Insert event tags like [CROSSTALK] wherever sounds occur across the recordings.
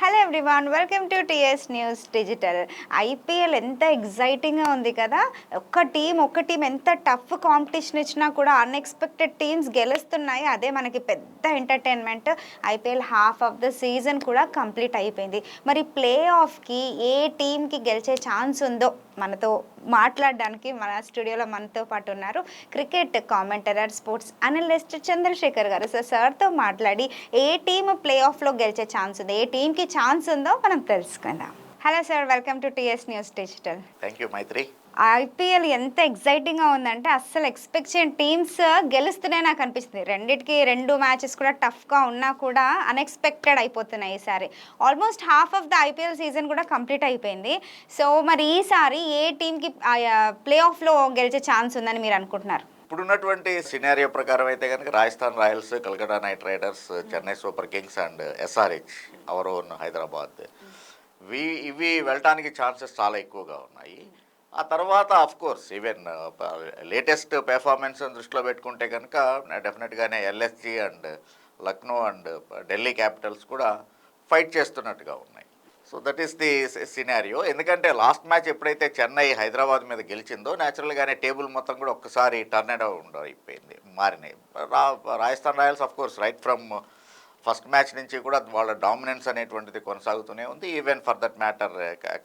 Hello everyone welcome to TS news digital IPL ఎంత ఎగ్జైటింగ్గా ఉంది కదా? ఒక్క టీం ఒక్క టీం ఎంత టఫ్ కాంపిటీషన్ ఇచ్చినా కూడా అన్ఎక్స్పెక్టెడ్ టీమ్స్ గెలుస్తున్నాయి. అదే మనకి పెద్ద entertainment IPL half of the season కూడా కంప్లీట్ అయిపోయింది. మరి ప్లే ఆఫ్కి ఏ టీంకి గెలిచే ఛాన్స్ ఉందో మనతో మాట్లాడడానికి మన స్టూడియోలో మనతో పాటు ఉన్నారు cricket commentator sports analyst Chandrashekhar గారు. సో సార్తో మాట్లాడి ఏ టీం ప్లే ఆఫ్లో గెలిచే ఛాన్స్ ఉంది? ఏ టీంకి ఛాన్స్ ఉందో మనం తెలుసుకుందాం. Hello sir welcome to TS news digital. Thank you Maitri. IPL ఎంత ఎగ్జైటింగ్గా ఉందంటే అస్సలు ఎక్స్పెక్ట్ చేయని టీమ్స్ గెలుస్తూనే నాకు అనిపిస్తుంది. రెండిటికి రెండు మ్యాచెస్ కూడా టఫ్గా ఉన్నా కూడా అన్ఎక్స్పెక్టెడ్ అయిపోతున్నాయి ఈసారి. Almost half of the IPL season కూడా కంప్లీట్ అయిపోయింది. సో మరి ఈసారి ఏ టీంకి ప్లే ఆఫ్లో గెలిచే ఛాన్స్ ఉందని మీరు అనుకుంటున్నారు? ఇప్పుడున్నటువంటి సినారియో ప్రకారం అయితే కనుక Rajasthan Royals Kolkata Knight Riders Chennai Super Kings and SRH our own Hyderabad. ఇవి ఇవి వెళ్ళటానికి ఛాన్సెస్ చాలా ఎక్కువగా ఉన్నాయి. ఆ తర్వాత of course even latest performance దృష్టిలో పెట్టుకుంటే కనుక డెఫినెట్గానే LSG and Lucknow and Delhi Capitals కూడా ఫైట్ చేస్తున్నట్టుగా ఉన్నాయి. So that is the scenario ఎందుకంటే లాస్ట్ మ్యాచ్ ఎప్పుడైతే చెన్నై హైదరాబాద్ మీద గెలిచిందో న్యాచురల్గానే టేబుల్ మొత్తం కూడా ఒక్కసారి టర్న్ అరౌండ్ అయిపోయింది మారినాయి. రా Rajasthan royals of course right from first match నుంచి కూడా వాళ్ళ డామినెన్స్ అనేటువంటిది కొనసాగుతూనే ఉంది. Even for that matter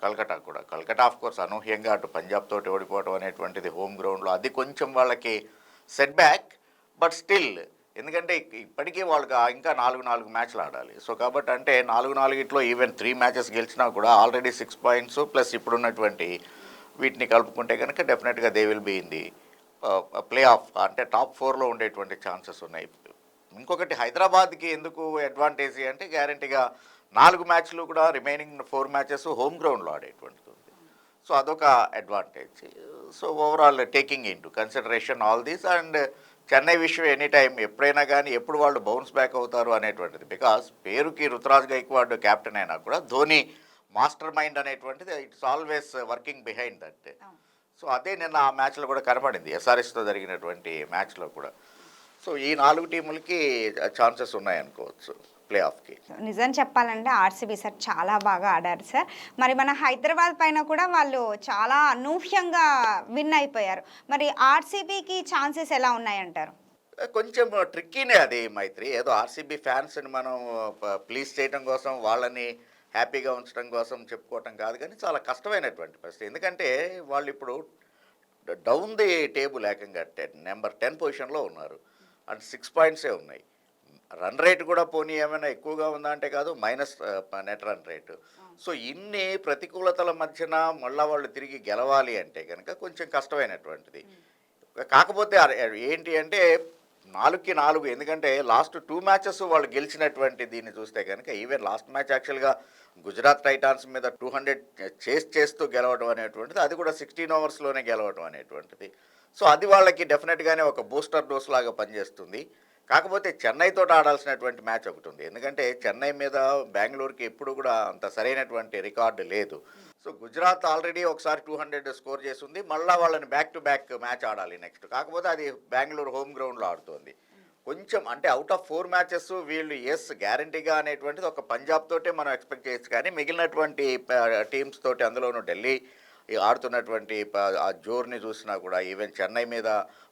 Calcutta కూడా. కల్కటా ఆఫ్ కోర్స్ అనూహ్యంగా అటు పంజాబ్ తోటి ఓడిపోవడం అనేటువంటిది హోమ్ గ్రౌండ్లో అది కొంచెం వాళ్ళకి సెట్ బ్యాక్ బట్ స్టిల్ ఎందుకంటే ఇప్పటికీ వాళ్ళకి ఇంకా నాలుగు నాలుగు మ్యాచ్లు ఆడాలి. సో కాబట్టి అంటే నాలుగు నాలుగిట్లో ఈవెన్ త్రీ మ్యాచెస్ గెలిచినా కూడా ఆల్రెడీ సిక్స్ పాయింట్స్ ప్లస్ ఇప్పుడున్నటువంటి వీటిని కలుపుకుంటే కనుక డెఫినెట్గా they will be in the play off అంటే టాప్ ఫోర్లో ఉండేటువంటి ఛాన్సెస్ ఉన్నాయి. ఇంకొకటి హైదరాబాద్కి ఎందుకు అడ్వాంటేజ్ అంటే గ్యారంటీగా నాలుగు మ్యాచ్లు కూడా రిమైనింగ్ ఫోర్ మ్యాచెస్ హోమ్ గ్రౌండ్లో ఆడేటువంటిది ఉంది. సో అదొక advantage so overall taking into consideration all these and Chennai విషయం ఎనీ టైం ఎప్పుడైనా కానీ ఎప్పుడు వాళ్ళు బౌన్స్ బ్యాక్ అవుతారు అనేటువంటిది. బికాస్ పేరుకి రుతురాజ్ గైక్వాడ్ కెప్టెన్ అయినా కూడా ధోని మాస్టర్ మైండ్ అనేటువంటిది it's always working behind that so అదే నిన్న ఆ మ్యాచ్లో కూడా కనపడింది. ఎస్ఆర్ఎస్తో జరిగినటువంటి మ్యాచ్లో కూడా. సో ఈ నాలుగు టీములకి ఛాన్సెస్ ఉన్నాయనుకోవచ్చు ప్లే ఆఫ్కి నిజం చెప్పాలంటే ఆర్సీబీ సార్ చాలా బాగా ఆడారు సార్. మరి మన హైదరాబాద్ పైన కూడా వాళ్ళు చాలా అనూహ్యంగా విన్ అయిపోయారు. మరి ఆర్సీబీకి ఛాన్సెస్ ఎలా ఉన్నాయంటారు? కొంచెం ట్రిక్కీనే అది మైత్రి. ఏదో ఆర్సీబీ ఫ్యాన్స్ని మనం ప్లీజ్ చేయడం కోసం వాళ్ళని హ్యాపీగా ఉంచడం కోసం చెప్పుకోవటం కాదు కానీ చాలా కష్టమైనటువంటి పరిస్థితి. ఎందుకంటే వాళ్ళు ఇప్పుడు డౌన్ ది టేబుల్ ఏకంగా టెన్ నెంబర్ టెన్ పొజిషన్లో ఉన్నారు. అండ్ సిక్స్ పాయింట్సే ఉన్నాయి. రన్ రేట్ కూడా పోనీ ఏమైనా ఎక్కువగా ఉందా అంటే కాదు minus net run rate so ఇన్ని ప్రతికూలతల మధ్యన మళ్ళా వాళ్ళు తిరిగి గెలవాలి అంటే కనుక కొంచెం కష్టమైనటువంటిది. కాకపోతే ఏంటి అంటే నాలుగుకి నాలుగు ఎందుకంటే లాస్ట్ టూ మ్యాచెస్ వాళ్ళు గెలిచినటువంటి దీన్ని చూస్తే కనుక ఈవెన్ లాస్ట్ మ్యాచ్ యాక్చువల్గా గుజరాత్ టైటాన్స్ మీద టూ హండ్రెడ్ చేస్ చేస్తూ గెలవడం అనేటువంటిది అది కూడా సిక్స్టీన్ ఓవర్స్లోనే గెలవడం అనేటువంటిది. సో అది వాళ్ళకి డెఫినెట్గానే ఒక బూస్టర్ డోస్ లాగా పనిచేస్తుంది. కాకపోతే చెన్నైతో ఆడాల్సినటువంటి మ్యాచ్ ఒకటి ఉంది. ఎందుకంటే చెన్నై మీద బెంగళూరుకి ఎప్పుడు కూడా అంత సరైనటువంటి రికార్డు లేదు. సో గుజరాత్ ఆల్రెడీ ఒకసారి టూ హండ్రెడ్ స్కోర్ చేసింది మళ్ళీ వాళ్ళని బ్యాక్ టు బ్యాక్ మ్యాచ్ ఆడాలి నెక్స్ట్. కాకపోతే అది బెంగళూరు హోమ్ గ్రౌండ్లో ఆడుతోంది. కొంచెం అంటే అవుట్ ఆఫ్ ఫోర్ మ్యాచెస్ వీళ్ళు ఎస్ గ్యారంటీగా అనేటువంటిది ఒక పంజాబ్ తోటే మనం ఎక్స్పెక్ట్ చేయొచ్చు. కానీ మిగిలినటువంటి టీమ్స్ తోటి అందులోనూ ఢిల్లీ ఆడుతున్నటువంటి ప- ఆ జోర్ని చూసినా కూడా ఈవెన్ చెన్నై మీద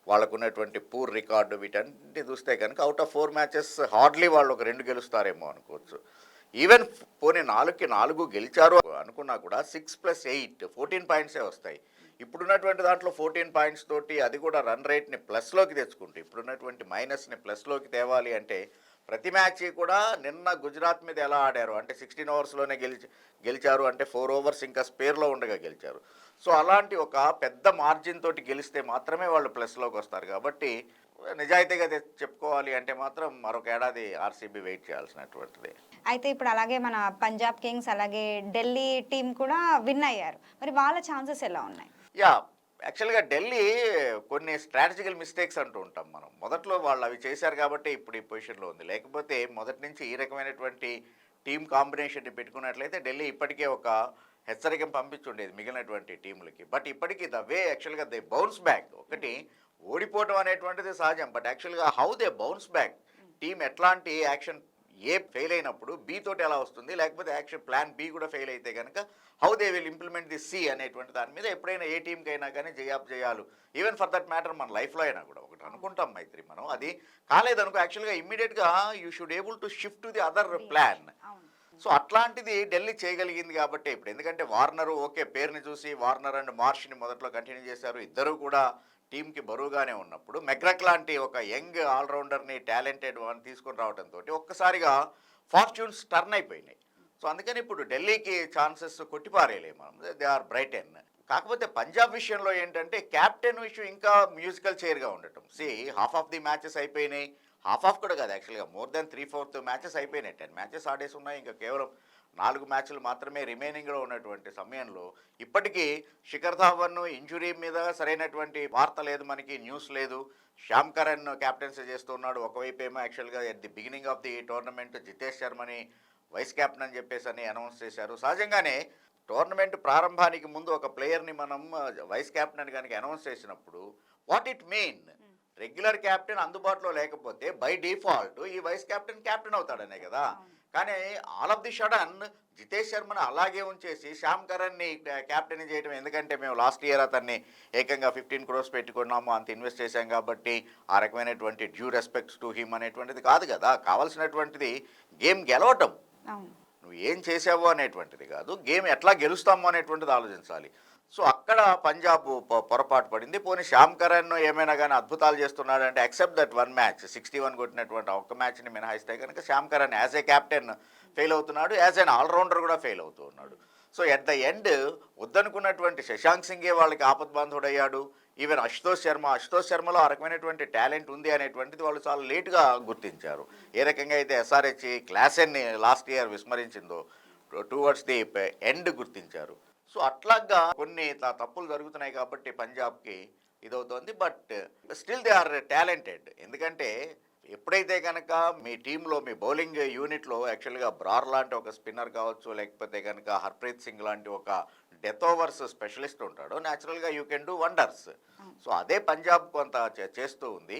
వాళ్ళకున్నటువంటి పూర్ రికార్డు వీటన్నిటి చూస్తే కనుక out of four matches hardly వాళ్ళు ఒక రెండు గెలుస్తారేమో అనుకోవచ్చు. ఈవెన్ పోనీ నాలుగుకి నాలుగు గెలిచారు అనుకున్నా కూడా సిక్స్ ప్లస్ ఎయిట్ ఫోర్టీన్ పాయింట్సే వస్తాయి. ఇప్పుడున్నటువంటి దాంట్లో ఫోర్టీన్ పాయింట్స్ తోటి అది కూడా రన్ రేట్ని ప్లస్లోకి తెచ్చుకుంటూ ఇప్పుడున్నటువంటి మైనస్ని ప్లస్లోకి తేవాలి అంటే ప్రతి మ్యాచ్ కూడా నిన్న గుజరాత్ మీద ఎలా ఆడారు? అంటే సిక్స్టీన్ ఓవర్స్లోనే గెలిచి గెలిచారు. అంటే ఫోర్ ఓవర్స్ ఇంకా స్పేర్లో ఉండగా గెలిచారు. సో అలాంటి ఒక పెద్ద మార్జిన్ తోటి గెలిస్తే మాత్రమే వాళ్ళు ప్లస్లోకి వస్తారు. కాబట్టి నిజాయితీగా చెప్పుకోవాలి అంటే మాత్రం మరొక ఏడాది ఆర్సీబీ వెయిట్ చేయాల్సినటువంటిది. అయితే ఇప్పుడు అలాగే మన పంజాబ్ కింగ్స్ అలాగే ఢిల్లీ టీం కూడా విన్ అయ్యారు. మరి వాళ్ళ ఛాన్సెస్ ఎలా ఉన్నాయి? యా యాక్చువల్గా ఢిల్లీ కొన్ని స్ట్రాటజికల్ మిస్టేక్స్ అంటూ ఉంటాం మనం. మొదట్లో వాళ్ళు అవి చేశారు కాబట్టి ఇప్పుడు ఈ పొజిషన్లో ఉంది. లేకపోతే మొదటి నుంచి ఈ రకమైనటువంటి టీం కాంబినేషన్ని పెట్టుకున్నట్లయితే ఢిల్లీ ఇప్పటికే ఒక హెచ్చరిక పంపించుండేది మిగిలినటువంటి టీములకి. బట్ ఇప్పటికీ ద వే యాక్చువల్గా దే బౌన్స్ బ్యాక్. ఒకటి ఓడిపోవడం అనేటువంటిది సహజం. బట్ యాక్చువల్గా how they bounce back team ఎట్లాంటి యాక్షన్ ఏ ఫెయిల్ అయినప్పుడు బి తోటి ఎలా వస్తుంది? లేకపోతే యాక్షన్ ప్లాన్ బి కూడా ఫెయిల్ అయితే కనుక how they will implement the C అనేటువంటి దాని మీద ఎప్పుడైనా ఏ టీంకి అయినా కానీ జయాబ్ చేయాలి ఈవెన్ ఫర్ దట్ మ్యాటర్ మన లైఫ్లో అయినా కూడా ఒకటి అనుకుంటాం మైత్రి మనం. అది కాలేదనుకో యాక్చువల్గా ఇమ్మీడియట్గా you should able to shift to the other plan so అట్లాంటిది ఢిల్లీ చేయగలిగింది కాబట్టి ఇప్పుడు ఎందుకంటే వార్నర్ ఓకే పేరుని చూసి వార్నర్ అండ్ మార్ష్ని మొదట్లో కంటిన్యూ చేశారు. ఇద్దరు కూడా టీంకి బరువుగానే ఉన్నప్పుడు మెగ్రక్ లాంటి ఒక యంగ్ ఆల్రౌండర్ని టాలెంటెడ్ వాడిని తీసుకొని రావడంతో ఒక్కసారిగా ఫార్చ్యూన్స్ టర్న్ అయిపోయినాయి. సో అందుకని ఇప్పుడు ఢిల్లీకి ఛాన్సెస్ కొట్టిపారేయలేము మనం. They are brighten. కాకపోతే పంజాబ్ విషయంలో ఏంటంటే క్యాప్టెన్ విషయం ఇంకా మ్యూజికల్ చైర్గా ఉండటం. See half of the matches అయిపోయినాయి. హాఫ్ ఆఫ్ కూడా కాదు యాక్చువల్గా more than three fourth matches అయిపోయినాయి. టెన్ మ్యాచెస్ ఆడేసి ఉన్నాయి. ఇంకా కేవలం నాలుగు మ్యాచ్లు మాత్రమే రిమైనింగ్లో ఉన్నటువంటి సమయంలో ఇప్పటికీ శిఖర్ ధావన్ ఇంజురీ మీద సరైనటువంటి వార్త లేదు మనకి న్యూస్ లేదు. శ్యామ్ కరణ్ క్యాప్టెన్సీ చేస్తున్నాడు. ఒకవైపు ఏమో యాక్చువల్గా at the beginning of the tournament Jitesh శర్మని vice captain అని చెప్పేసి అని అనౌన్స్ చేశారు. సహజంగానే టోర్నమెంట్ ప్రారంభానికి ముందు ఒక ప్లేయర్ని మనం వైస్ కెప్టెన్ అని కనుక అనౌన్స్ చేసినప్పుడు what it mean? Regular captain అందుబాటులో లేకపోతే బై డిఫాల్ట్ ఈ వైస్ కెప్టెన్ కెప్టెన్ అవుతాడనే కదా. కానీ all of the sudden Jitesh శర్మను అలాగే ఉంచేసి శ్యామ్ కరణ్ని క్యాప్టెన్ చేయడం ఎందుకంటే మేము లాస్ట్ ఇయర్ అతన్ని ఏకంగా ఫిఫ్టీన్ క్రోర్స్ పెట్టుకున్నాము అంత ఇన్వెస్ట్ చేశాం కాబట్టి ఆ రకమైనటువంటి డ్యూ రెస్పెక్ట్స్ టు హిమ్ అనేటువంటిది కాదు కదా. కావాల్సినటువంటిది గేమ్ గెలవటం. నువ్వు ఏం చేసావు అనేటువంటిది కాదు గేమ్ ఎట్లా గెలుస్తాము అనేటువంటిది ఆలోచించాలి. సో అక్కడ పంజాబ్ పొ- పొరపాటు పడింది. పోనీ శ్యామ్ కరణ్ ఏమైనా కానీ అద్భుతాలు చేస్తున్నాడు అంటే accept that one match sixty one కొట్టినటువంటి ఒక్క మ్యాచ్ని మినహాయిస్తే కనుక Sam Curran as a captain fail అవుతున్నాడు. యాజ్ ఎన్ ఆల్రౌండర్ కూడా ఫెయిల్ అవుతూ ఉన్నాడు. సో ఎట్ ద ఎండ్ వద్దనుకున్నటువంటి శశాంక్ సింగే వాళ్ళకి ఆపద్బాంధుడయ్యాడు. ఈవెన్ అశుతోష్ శర్మ అశుతోష్ శర్మలో ఆ రకమైనటువంటి టాలెంట్ ఉంది అనేటువంటిది వాళ్ళు చాలా లేట్గా గుర్తించారు. ఏ రకంగా అయితే ఎస్ఆర్హెచ్ క్లాసెన్ని లాస్ట్ ఇయర్ విస్మరించిందో టువర్డ్స్ ది ఎండ్ గుర్తించారు. సో అట్లాగా కొన్ని తప్పులు జరుగుతున్నాయి కాబట్టి పంజాబ్కి ఇదవుతోంది. But still they are talented. ఎందుకంటే ఎప్పుడైతే కనుక మీ టీంలో మీ బౌలింగ్ యూనిట్లో యాక్చువల్గా బ్రార్ లాంటి ఒక స్పిన్నర్ కావచ్చు లేకపోతే కనుక హర్ప్రీత్ సింగ్ లాంటి ఒక డెత్ ఓవర్స్ స్పెషలిస్ట్ ఉంటాడో న్యాచురల్గా you can do wonders. So అదే పంజాబ్ కొంత చేస్తూ ఉంది.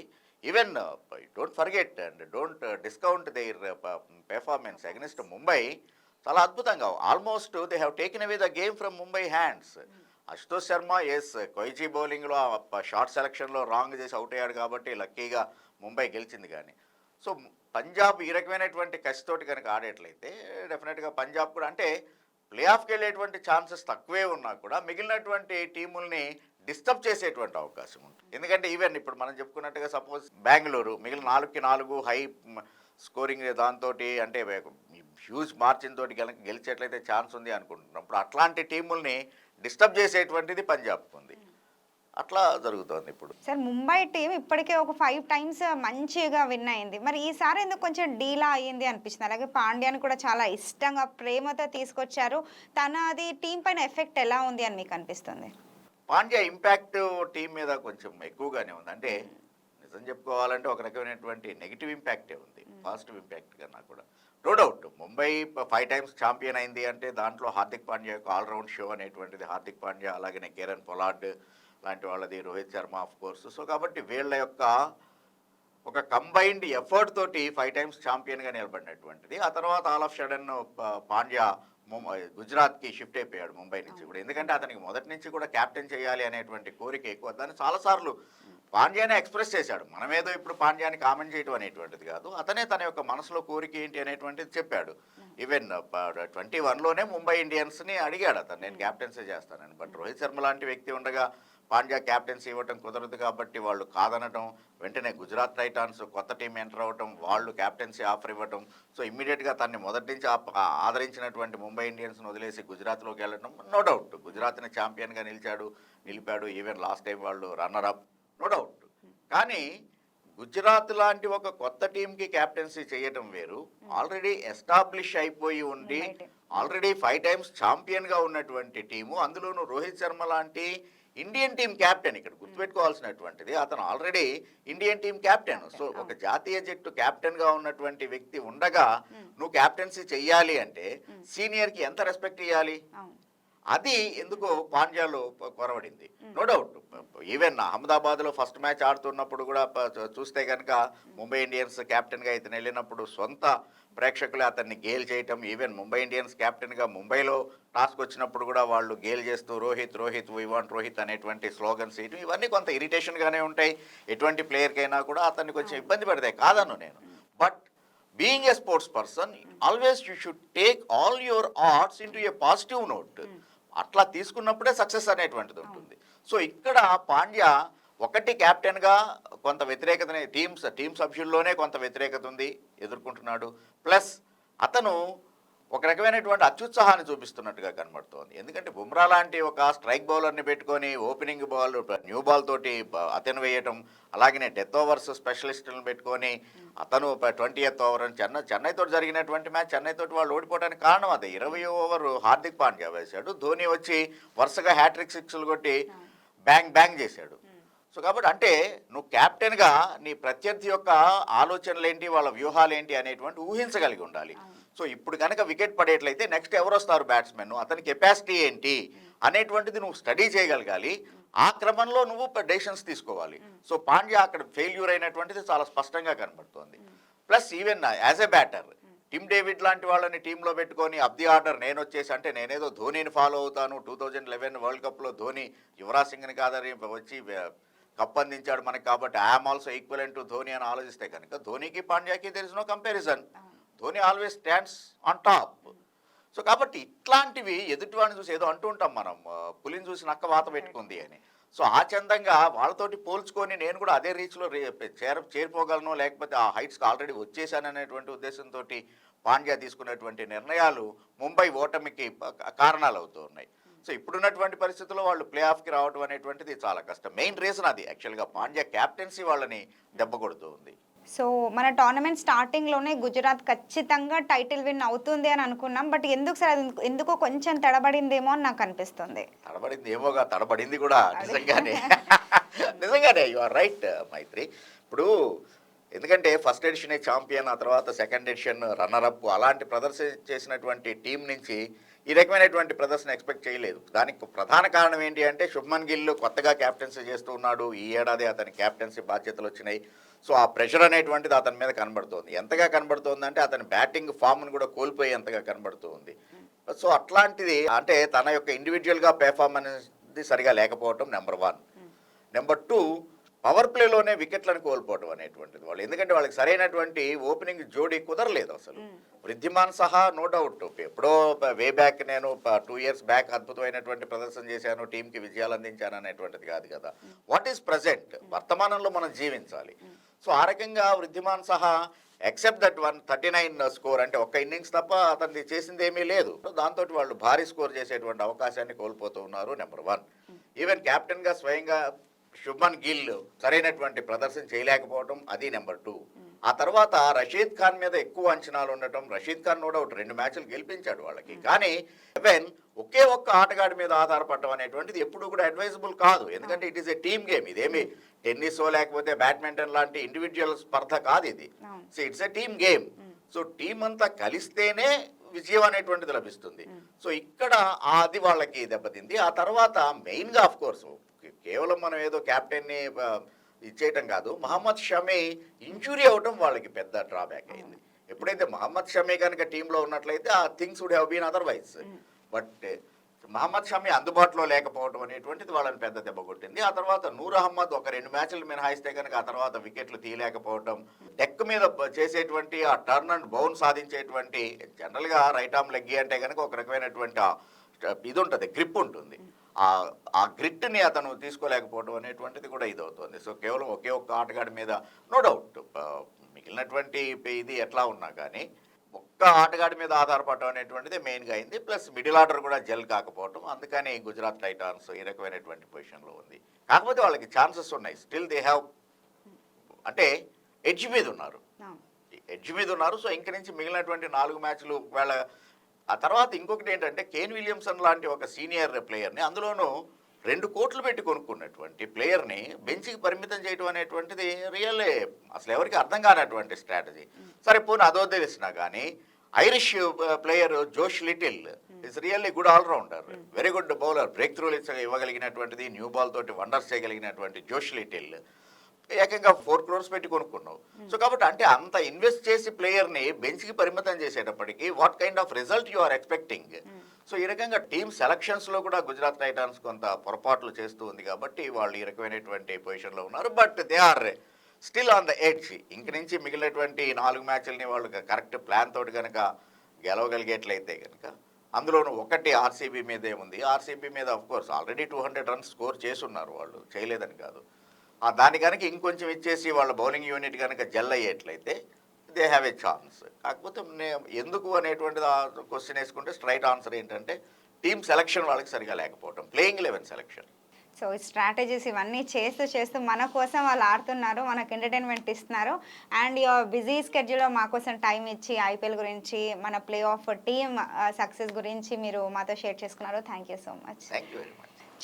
Even don't forget and don't discount their performance against Mumbai. చాలా అద్భుతంగా. Almost they have taken away the game from Mumbai hands Ashutosh Sharma yes Coetzee బౌలింగ్లో short సెలక్షన్లో రాంగ్ చేసి out అయ్యాడు కాబట్టి లక్కీగా ముంబై గెలిచింది కానీ. సో పంజాబ్ ఈ రకమైనటువంటి కసితోటి కనుక ఆడేట్లయితే డెఫినెట్గా పంజాబ్ కూడా అంటే ప్లే ఆఫ్కి వెళ్ళేటువంటి ఛాన్సెస్ తక్కువే ఉన్నా కూడా మిగిలినటువంటి టీముల్ని డిస్టర్బ్ చేసేటువంటి అవకాశం ఉంటుంది. ఎందుకంటే ఈవెన్ ఇప్పుడు మనం చెప్పుకున్నట్టుగా సపోజ్ బెంగళూరు మిగిలిన నాలుగుకి నాలుగు హై స్కోరింగ్ దాంతో అంటే హ్యూజ్ మార్జిన్ తోటి గెల గెలిచేట్లయితే ఛాన్స్ ఉంది అనుకుంటున్నప్పుడు అట్లాంటి టీముల్ని డిస్టర్బ్ చేసేటువంటిది పంజాబ్కి ఉంది. అట్లా జరుగుతోంది ఇప్పుడు. సార్ ముంబై టీం ఇప్పటికే ఒక ఫైవ్ టైమ్స్ మంచిగా విన్ అయింది. మరి ఈసారి ఎందుకు కొంచెం డీలా అయ్యింది అనిపిస్తుంది? అలాగే పాండ్యాని కూడా చాలా ఇష్టంగా ప్రేమతో తీసుకొచ్చారు. తన అది టీం పైన ఎఫెక్ట్ ఎలా ఉంది అని మీకు అనిపిస్తుంది? పాండ్యా ఇంపాక్ట్ టీం మీద కొంచెం ఎక్కువగానే ఉంది. అంటే నిజం చెప్పుకోవాలంటే ఒక రకమైనటువంటి నెగిటివ్ ఇంపాక్టే ఉంది. పాజిటివ్ ఇంపాక్ట్ కన్నా కూడా. No doubt Mumbai five times champion అయింది అంటే దాంట్లో హార్దిక్ పాండ్యా యొక్క ఆల్రౌండ్ షో అనేటువంటిది హార్దిక్ పాండ్యా అలాగనే కిరణ్ పొలాడ్ లాంటి వాళ్ళది Rohit Sharma of course so కాబట్టి వీళ్ళ యొక్క ఒక కంబైన్డ్ ఎఫర్ట్ తోటి ఫైవ్ టైమ్స్ ఛాంపియన్గా నిలబడినటువంటిది. ఆ తర్వాత all of sudden Pandya Mumbai గుజరాత్కి shift అయిపోయాడు ముంబై నుంచి కూడా. ఎందుకంటే అతనికి మొదటి నుంచి కూడా క్యాప్టెన్ చేయాలి అనేటువంటి కోరిక ఎక్కువ. దాన్ని చాలాసార్లు పాండ్యాని ఎక్స్ప్రెస్ చేశాడు. మనమేదో ఇప్పుడు పాండ్యాని కామెంట్ చేయడం అనేటువంటిది కాదు. అతనే తన యొక్క మనసులో కోరిక ఏంటి అనేటువంటిది చెప్పాడు. ఈవెన్ uh, ట్వంటీ వన్లోనే ముంబై ఇండియన్స్ని అడిగాడు అతను. నేను క్యాప్టెన్సీ చేస్తానని. బట్ రోహిత్ శర్మ లాంటి వ్యక్తి ఉండగా పాండ్యా క్యాప్టెన్సీ ఇవ్వటం కుదరదు కాబట్టి వాళ్ళు కాదనటం వెంటనే గుజరాత్ టైటాన్స్ కొత్త టీం ఎంటర్ అవ్వటం వాళ్ళు క్యాప్టెన్సీ ఆఫర్ ఇవ్వటం సో ఇమ్మీడియట్గా తన్ని మొదటి నుంచి ఆదరించినటువంటి ముంబై ఇండియన్స్ని వదిలేసి గుజరాత్లోకి వెళ్ళడం నో డౌట్. గుజరాత్ని ఛాంపియన్గా నిలిచాడు నిలిపాడు. ఈవెన్ లాస్ట్ టైం వాళ్ళు రన్నర్ అప్ నో డౌట్. కానీ గుజరాత్ లాంటి ఒక కొత్త టీంకి క్యాప్టెన్సీ చేయటం వేరు. ఆల్రెడీ ఎస్టాబ్లిష్ అయిపోయి ఉండి. ఆల్రెడీ ఫైవ్ టైమ్స్ ఛాంపియన్గా ఉన్నటువంటి టీము అందులోనూ రోహిత్ శర్మ లాంటి ఇండియన్ టీం క్యాప్టెన్ ఇక్కడ గుర్తుపెట్టుకోవాల్సినటువంటిది అతను already Indian team captain. So ఒక జాతీయ జట్టు కెప్టెన్గా ఉన్నటువంటి వ్యక్తి ఉండగా నువ్వు క్యాప్టెన్సీ చెయ్యాలి అంటే సీనియర్కి ఎంత రెస్పెక్ట్ ఇవ్వాలి అది ఎందుకో పాండ్యాలో కొరవడింది. నో డౌట్ ఈవెన్ అహ్మదాబాద్లో ఫస్ట్ మ్యాచ్ ఆడుతున్నప్పుడు కూడా చూస్తే కనుక ముంబై ఇండియన్స్ కెప్టెన్గా ఇతను వెళ్ళినప్పుడు సొంత ప్రేక్షకులే అతన్ని గేల్ చేయటం ఈవెన్ ముంబై ఇండియన్స్ కెప్టెన్గా ముంబైలో టాస్క్ వచ్చినప్పుడు కూడా వాళ్ళు గేల్ చేస్తూ రోహిత్ రోహిత్ వీ వాంట్ రోహిత్ అనేటువంటి స్లోగన్స్ ఇటు ఇవన్నీ కొంత ఇరిటేషన్గానే ఉంటాయి. ఎటువంటి ప్లేయర్కైనా కూడా అతన్ని కొంచెం ఇబ్బంది పెడతాయి. కాదను నేను. But being a sports person always you should take all your hurts into a positive note అట్లా తీసుకున్నప్పుడే సక్సెస్ అనేటువంటిది ఉంటుంది. సో ఇక్కడ పాండ్య ఒకటి కెప్టెన్గా కొంత వ్యతిరేకతని టీమ్స్ టీం సభ్యుల్లోనే కొంత వ్యతిరేకత ఉంది ఎదుర్కొంటున్నాడు. ప్లస్ అతను ఒక రకమైనటువంటి అత్యుత్సాహాన్ని చూపిస్తున్నట్టుగా కనబడుతోంది. ఎందుకంటే బుమ్రా లాంటి ఒక స్ట్రైక్ బౌలర్ని పెట్టుకొని ఓపెనింగ్ బాల్ న్యూ బాల్ తోటి అతను వేయటం అలాగనే డెత్ ఓవర్స్ స్పెషలిస్టులను పెట్టుకొని అతను ట్వంటీ ఎత్ ఓవర్ అని చెన్నై చెన్నైతో జరిగినటువంటి మ్యాచ్ చెన్నైతో వాళ్ళు ఓడిపోవడానికి కారణం అదే. ఇరవై ఓవర్ హార్దిక్ పాండ్యా వేశాడు. ధోని వచ్చి వరుసగా హ్యాట్రిక్ సిక్స్లు కొట్టి బ్యాంగ్ బ్యాంగ్ చేశాడు. సో కాబట్టి అంటే నువ్వు క్యాప్టెన్గా నీ ప్రత్యర్థి యొక్క ఆలోచనలు ఏంటి వాళ్ళ వ్యూహాలు ఏంటి అనేటువంటి ఊహించగలిగి ఉండాలి. సో ఇప్పుడు కనుక వికెట్ పడేట్లయితే నెక్స్ట్ ఎవరు వస్తారు బ్యాట్స్మెన్? అతని కెపాసిటీ ఏంటి? అనేటువంటిది నువ్వు స్టడీ చేయగలగాలి. ఆ క్రమంలో నువ్వు డెసిషన్స్ తీసుకోవాలి. సో పాండ్యా అక్కడ ఫెయిల్యూర్ అయినటువంటిది చాలా స్పష్టంగా కనబడుతోంది. Plus even as a batter Tim David లాంటి వాళ్ళని టీంలో పెట్టుకొని అబ్ ది ఆర్డర్ నేను వచ్చేసి అంటే నేనేదో ధోనిని ఫాలో అవుతాను. టూ థౌజండ్ లెవెన్ వరల్డ్ కప్లో ధోని యువరాజ్ సింగ్ని కాదని వచ్చి కప్పందించాడు కప్ అందించాడు మనకి కాబట్టి I'm also equal to Dhoni అని ఆలోచిస్తే కనుక ధోనికి పాండ్యాకి తెలిసిన comparison. Dhoni always stands on top so కాబట్టి ఇట్లాంటివి ఎదుటివాడిని చూసి ఏదో అంటూ ఉంటాం మనం. పులిని చూసి నక్క వాత పెట్టుకుంది అని. సో ఆ చందంగా వాళ్ళతోటి పోల్చుకొని నేను కూడా అదే రీచ్లో చేర చేరిపోగలను లేకపోతే ఆ హైట్స్కి ఆల్రెడీ వచ్చేసాను అనేటువంటి ఉద్దేశంతో పాండ్యా తీసుకున్నటువంటి నిర్ణయాలు ముంబై ఓటమికి కారణాలు అవుతూ ఉన్నాయి. సో ఇప్పుడున్నటువంటి పరిస్థితుల్లో వాళ్ళు ప్లే ఆఫ్కి రావడం అనేటువంటిది చాలా కష్టం. మెయిన్ రీజన్ అది. యాక్చువల్గా పాండ్యా క్యాప్టెన్సీ వాళ్ళని దెబ్బ కొడుతూ ఉంది. సో మన టోర్నమెంట్ స్టార్టింగ్లోనే గుజరాత్ ఖచ్చితంగా టైటిల్ విన్ అవుతుంది అని అనుకున్నాం. బట్ ఎందుకు సార్ అది ఎందుకో కొంచెం తడబడిందేమో అని నాకు అనిపిస్తుంది. తడబడింది ఏమోగా తడబడింది కూడా నిజంగానే. [LAUGHS] నిజంగానే యు ఆర్ రైట్ మైత్రి. ఇప్పుడు ఎందుకంటే ఫస్ట్ ఎడిషన్ ఛాంపియన్ ఆ తర్వాత సెకండ్ ఎడిషన్ రన్నర్ అప్ అలాంటి ప్రదర్శన చేసినటువంటి టీం నుంచి ఈ రకమైనటువంటి ప్రదర్శన ఎక్స్పెక్ట్ చేయలేదు. దానికి ప్రధాన కారణం ఏంటి అంటే శుభ్మన్ గిల్ కొత్తగా క్యాప్టెన్సీ చేస్తూ ఉన్నాడు. ఈ ఏడాది అతని క్యాప్టెన్సీ బాధ్యతలు వచ్చినాయి. సో ఆ ప్రెషర్ అనేటువంటిది అతని మీద కనబడుతోంది. ఎంతగా కనబడుతోంది అంటే అతని బ్యాటింగ్ ఫామ్ను కూడా కోల్పోయి ఎంతగా కనబడుతూ ఉంది సో అట్లాంటిది అంటే తన యొక్క ఇండివిజువల్గా పెర్ఫార్మెన్స్ సరిగా లేకపోవటం number one. Number two power ప్లేలోనే వికెట్లను కోల్పోవటం అనేటువంటిది వాళ్ళు. ఎందుకంటే వాళ్ళకి సరైనటువంటి ఓపెనింగ్ జోడీ కుదరలేదు అసలు. వృద్ధిమాన్ సహా నో డౌట్. ఎప్పుడో వే బ్యాక్ నేను టూ ఇయర్స్ బ్యాక్ అద్భుతమైనటువంటి ప్రదర్శన చేశాను టీంకి విజయాలు అందించాను అనేటువంటిది కాదు కదా. What is present? వర్తమానంలో మనం జీవించాలి. సో ఆ రకంగా Wriddhiman Saha except that one thirty nine score అంటే ఒక్క ఇన్నింగ్స్ తప్ప అతన్ని చేసింది ఏమీ లేదు. దాంతో వాళ్ళు భారీ స్కోర్ చేసేటువంటి అవకాశాన్ని కోల్పోతూ ఉన్నారు నెంబర్ వన్ ఈవెన్ కెప్టెన్గా స్వయంగా శుభ్మన్ గిల్ సరైనటువంటి ప్రదర్శన చేయలేకపోవడం అది నెంబర్ టూ ఆ తర్వాత రషీద్ ఖాన్ మీద ఎక్కువ అంచనాలు ఉండటం రషీద్ ఖాన్ కూడా ఒకటి రెండు మ్యాచ్లు గెలిపించాడు వాళ్ళకి. కానీ ఈవెన్ ఒకే ఒక్క ఆటగాడి మీద ఆధారపడటం అనేటువంటిది ఎప్పుడు కూడా అడ్వైజబుల్ కాదు. ఎందుకంటే it is a team game ఇదేమి టెన్నిస్ లేకపోతే బ్యాడ్మింటన్ లాంటి ఇండివిజువల్ స్పర్ధ కాదు ఇది. So it's a team game so team అంతా కలిస్తేనే విజయం అనేటువంటిది లభిస్తుంది. సో ఇక్కడ అది వాళ్ళకి దెబ్బతింది. ఆ తర్వాత మెయిన్గా ఆఫ్ కోర్స్ కేవలం మనం ఏదో క్యాప్టెన్ని ఇచ్చేయటం కాదు. మహమ్మద్ షమీ ఇంజురీ అవటం వాళ్ళకి పెద్ద డ్రాబ్యాక్ అయింది. ఎప్పుడైతే మహమ్మద్ షమీ కనుక టీంలో ఉన్నట్లయితే ఆ things would have been otherwise but Mohammed Shami అందుబాటులో లేకపోవడం అనేటువంటిది వాళ్ళని పెద్ద దెబ్బ కొట్టింది. ఆ తర్వాత నూర్ అహ్మద్ ఒక రెండు మ్యాచ్లు మినహాయిస్తే కనుక ఆ తర్వాత వికెట్లు తీయలేకపోవడం డెక్ మీద చేసేటువంటి ఆ టర్న్ అండ్ బౌన్ సాధించేటువంటి జనరల్గా రైట్ ఆర్మ్ లెగ్గి అంటే కనుక ఒక రకమైనటువంటి ఇది ఉంటుంది గ్రిప్ ఉంటుంది. ఆ ఆ గ్రిట్ని అతను తీసుకోలేకపోవడం అనేటువంటిది కూడా ఇది అవుతుంది సో కేవలం ఒకే ఒక్క ఆటగాడి మీద నో డౌట్ మిగిలినటువంటి ఇది ఎట్లా ఉన్నా కానీ ఆటగాడి మీద ఆధారపడటం అనేటువంటిది మెయిన్గా అయింది. ప్లస్ మిడిల్ ఆర్డర్ కూడా జెల్ కాకపోవడం అందుకని గుజరాత్ టైటాన్స్ ఈ రకమైనటువంటి పొజిషన్లో ఉంది. కాకపోతే వాళ్ళకి ఛాన్సెస్ ఉన్నాయి. స్టిల్ దే హ్యావ్ అంటే ఎడ్జ్ మీద ఉన్నారు. ఎడ్జ్ మీద ఉన్నారు. సో ఇంక నుంచి మిగిలినటువంటి నాలుగు మ్యాచ్లు ఒకవేళ ఆ తర్వాత ఇంకొకటి ఏంటంటే కేన్ విలియమ్సన్ లాంటి ఒక సీనియర్ ప్లేయర్ని అందులోనూ రెండు కోట్లు పెట్టి కొనుక్కున్నటువంటి ప్లేయర్ని బెంచ్కి పరిమితం చేయడం అనేటువంటిది రియల్లే అసలు ఎవరికి అర్థం కానటువంటి స్ట్రాటజీ. సరే పోనీ అదో తెలిసినా కానీ Irish player Josh Little is really good allrounder very good bowler break త్రూలు ఇవ్వగలిగినటువంటిది న్యూ బాల్ తోటి వండర్స్ చేయగలిగినటువంటి జోష్ లిటిల్. ఏకంగా ఫోర్ క్రోర్స్ పెట్టి కొనుక్కున్నావు. సో కాబట్టి అంటే అంత ఇన్వెస్ట్ చేసి ప్లేయర్ని బెంచ్కి పరిమితం చేసేటప్పటికి what kind of result you are expecting so ఈ రకంగా టీమ్ సెలక్షన్స్లో కూడా గుజరాత్ టైటాన్స్ కొంత పొరపాట్లు చేస్తూ ఉంది కాబట్టి వాళ్ళు ఈ రకమైనటువంటి పొజిషన్లో ఉన్నారు. But they are still on the edge ఇంక నుంచి మిగిలినటువంటి నాలుగు మ్యాచ్లని వాళ్ళు కరెక్ట్ ప్లాన్ తోటి కనుక గెలవగలిగేట్లయితే కనుక అందులోనూ ఒకటి ఆర్సీబీ మీదే ఉంది. ఆర్సీబీ మీద of course already two hundred runs score చేసున్నారు వాళ్ళు. చేయలేదని కాదు. ఆ దాని కనుక ఇంకొంచెం ఇచ్చేసి వాళ్ళ బౌలింగ్ యూనిట్ కనుక జల్ అయ్యేట్లయితే దే హ్యావ్ ఏ ఛాన్స్ కాకపోతే ఎందుకు అనేటువంటిది క్వశ్చన్ వేసుకుంటే స్ట్రైట్ ఆన్సర్ ఏంటంటే టీమ్ సెలక్షన్ వాళ్ళకి సరిగా లేకపోవడం playing eleven selection so strategies ఇవన్నీ చేస్తూ చేస్తూ మన కోసం వాళ్ళు ఆడుతున్నారు మనకు ఎంటర్టైన్మెంట్ ఇస్తున్నారు. అండ్ యువర్ బిజీ స్కెడ్యూల్లో మా కోసం టైం ఇచ్చి ఐపీఎల్ గురించి మన ప్లే ఆఫ్ టీమ్ సక్సెస్ గురించి మీరు మాతో షేర్ చేసుకున్నారు. థ్యాంక్ యూ సో మచ్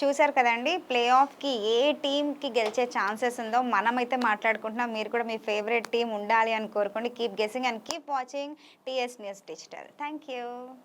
చూసారు కదండి ప్లే ఆఫ్కి ఏ టీంకి గెలిచే ఛాన్సెస్ ఉందో మనమైతే మాట్లాడుకుంటున్నాం. మీరు కూడా మీ ఫేవరెట్ టీం ఉండాలి అని కోరుకోండి. Keep guessing and keep watching TS news digital thank you